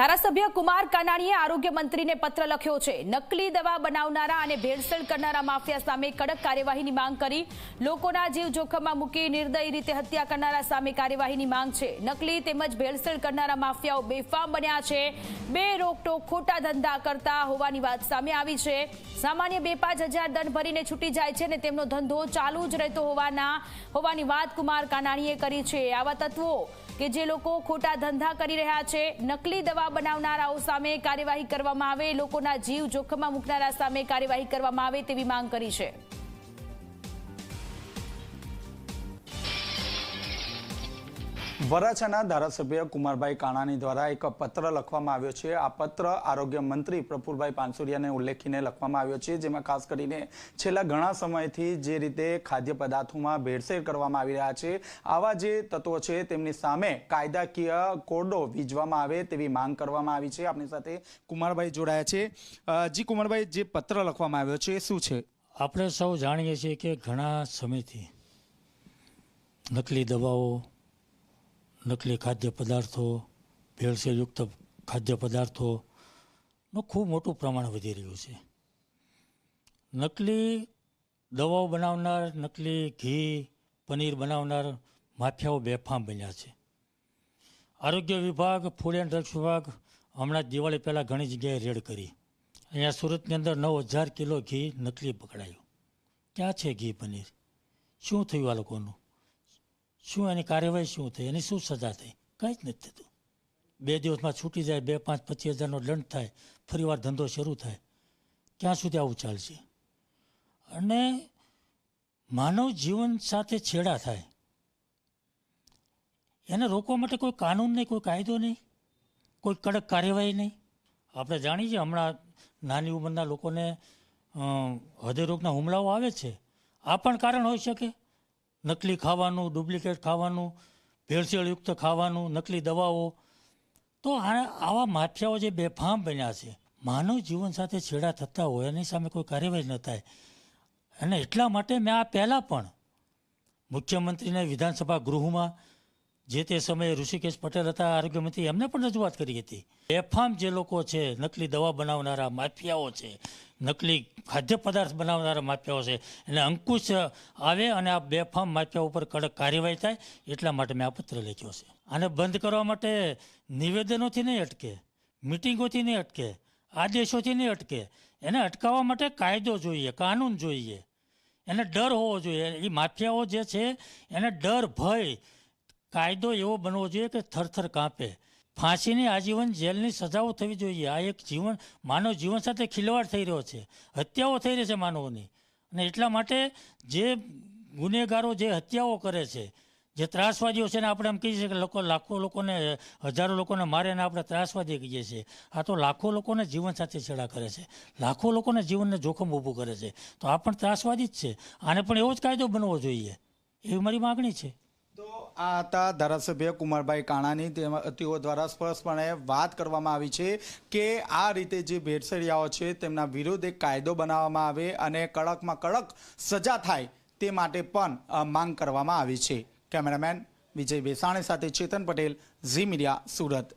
ધારાસભ્ય કુમાર કાનાણીએ આરોગ્ય મંત્રીને પત્ર લખ્યો છે, નકલી દવા બનાવનારા અને ભેળસેળ કરનારા માફિયા સામે કડક કાર્યવાહીની માંગ કરી. લોકોના જીવ જોખમમાં મૂકી નિર્દયી રીતે હત્યા કરનારા સામે કાર્યવાહીની માંગ છે. નકલી તેમજ ભેળસેળ કરનારા માફિયાઓ બેફામ બન્યા છે. બે રોકટોક ખોટા ધંધા કરતા હોવાની વાત સામે આવી છે. સામાન્ય બે પાંચ હજાર દંડ ભરીને છૂટી જાય છે અને તેમનો ધંધો ચાલુ જ રહેતો હોવાના, હોવાની વાત કુમાર કાનાણીએ કરી છે. આવા તત્વો કે જે લોકો ખોટા ધંધા કરી રહ્યા છે, નકલી દવા બનાવનારાઓ સામે કાર્યવાહી કરવામાં આવે, લોકોના જીવ જોખમમાં મૂકનારા સામે કાર્યવાહી કરવામાં આવે તેવી માંગ કરી છે. વરાછાના ધારાસભ્ય કુમારભાઈ કાણાની દ્વારા એક પત્ર લખવામાં આવ્યો છે. આ પત્ર આરોગ્ય મંત્રી પ્રફુલભાઈ પાનસુરિયાને ઉલ્લેખીને લખવામાં આવ્યો છે, જેમાં ખાસ કરીને છેલ્લા ઘણા સમયથી જે રીતે ખાદ્ય પદાર્થોમાં ભેળસેળ કરવામાં આવી રહ્યા છે, આવા જે તત્વો છે તેમની સામે કાયદાકીય કોરડો વીજવામાં આવે તેવી માંગ કરવામાં આવી છે. આપણી સાથે કુમારભાઈ જોડાયા છે. જી કુમારભાઈ, જે પત્ર લખવામાં આવ્યો છે શું છે? આપણે સૌ જાણીએ છીએ કે ઘણા સમયથી નકલી દવાઓ નકલી ખાદ્ય પદાર્થો ભેળસેળયુક્ત ખાદ્ય પદાર્થોનું ખૂબ મોટું પ્રમાણ વધી રહ્યું છે. નકલી દવાઓ બનાવનાર, નકલી ઘી, પનીર બનાવનાર માફિયાઓ બેફામ બન્યા છે. આરોગ્ય વિભાગ, ફૂડ એન્ડ ડ્રગ્સ વિભાગ હમણાં જ દિવાળી પહેલાં ઘણી જગ્યાએ રેડ કરી. અહીંયા સુરતની અંદર નવ હજાર કિલો ઘી નકલી પકડાયું. ક્યાં છે ઘી, પનીર? શું થયું આ લોકોનું? શું એની કાર્યવાહી શું થઈ? એની શું સજા થઈ? કંઈ જ નથી થતું. બે દિવસમાં છૂટી જાય, બે પાંચ પચીસ હજારનો દંડ થાય, ફરીવાર ધંધો શરૂ થાય. ક્યાં સુધી આવું ચાલશે? અને માનવ જીવન સાથે છેડા થાય. એને રોકવા માટે કોઈ કાનૂન નહીં, કોઈ કાયદો નહીં, કોઈ કડક કાર્યવાહી નહીં. આપણે જાણીએ છીએ, હમણાં નાની ઉંમરના લોકોને હૃદયરોગના હુમલાઓ આવે છે. આ પણ કારણ હોઈ શકે. નકલી ખાવાનું ડુપ્લિકેટ ખાવાનું ભેળસેળયુક્ત ખાવાનું, નકલી દવાઓ. તો આવા માફિયાઓ જે બેફામ બન્યા છે, માનવ જીવન સાથે છેડા થતા હોય, એની સામે કોઈ કાર્યવાહી ન થાય. અને એટલા માટે મેં આ પહેલાં પણ મુખ્યમંત્રીને વિધાનસભા ગૃહમાં જે તે સમયે ઋષિકેશ પટેલ હતા આરોગ્ય મંત્રી એમને પણ રજૂઆત કરી હતી. બેફામ જે લોકો છે, નકલી દવા બનાવનારા માફિયાઓ છે, નકલી ખાદ્ય પદાર્થ બનાવનારા માફિયાઓ છે, એને અંકુશ આવે અને આ બેફામ માફિયા ઉપર કડક કાર્યવાહી થાય, એટલા માટે મેં આ પત્ર લખ્યો છે. આને બંધ કરવા માટે નિવેદનોથી નહીં અટકે, મિટિંગોથી નહીં અટકે, આદેશોથી નહીં અટકે, એને અટકાવવા માટે કાયદો જોઈએ, કાનૂન જોઈએ. એને ડર હોવો જોઈએ. એ માફિયાઓ જે છે, એને ડર, ભય કાયદો એવો બનવો જોઈએ કે થરથર કાંપે. ફાંસીની આજીવન જેલની સજાઓ થવી જોઈએ. આ એક જીવન, માનવ જીવન સાથે ખિલવાડ થઈ રહ્યો છે. હત્યાઓ થઈ રહી છે માનવોની. અને એટલા માટે જે ગુનેગારો જે હત્યાઓ કરે છે, જે ત્રાસવાદીઓ છે ને આપણે એમ કહીએ છીએ કે લોકો લાખો લોકોને, હજારો લોકોને મારે ને આપણે ત્રાસવાદી કહીએ છીએ. આ તો લાખો લોકોને જીવન સાથે છેડા કરે છે. લાખો લોકોને જીવનને જોખમ ઊભું કરે છે. તો આ પણ ત્રાસવાદી જ છે. આને પણ એવો જ કાયદો બનવો જોઈએ. એવી મારી માગણી છે. આ હતા ધારાસભ્ય કુમારભાઈ કાણાની તેઓ દ્વારા સ્પષ્ટપણે વાત કરવામાં આવી છે કે આ રીતે જે ભેળસેળિયાઓ છે તેમના વિરુદ્ધ એક કાયદો બનાવવામાં આવે અને કડકમાં કડક સજા થાય તે માટે પણ માંગ કરવામાં આવી છે. કેમેરામેન વિજય વેસાણી સાથે ચેતન પટેલ, ઝી મીડિયા, સુરત.